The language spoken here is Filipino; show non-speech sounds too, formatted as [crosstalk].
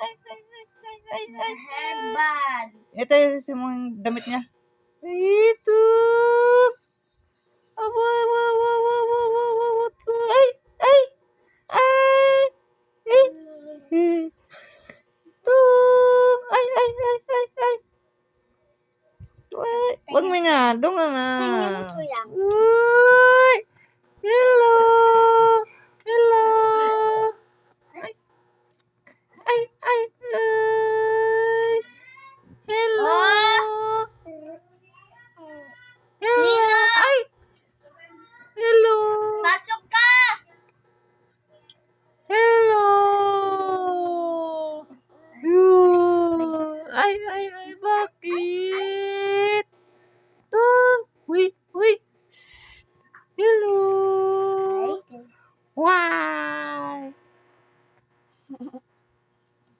ay. Hairband. Ito yung damit niya. Ito. Aba, aba, aba, aba, aba, aba, aba, aba. Ay, ay, ay. Ay. Ay, ay, ay, ay, ay. Ay, Wag mo nga. Doon ka na. Tingnan ko yan. Ay! Ay! Ay! Bakit? Tung! Uy! Uy! Shh! Hello! Why? [laughs]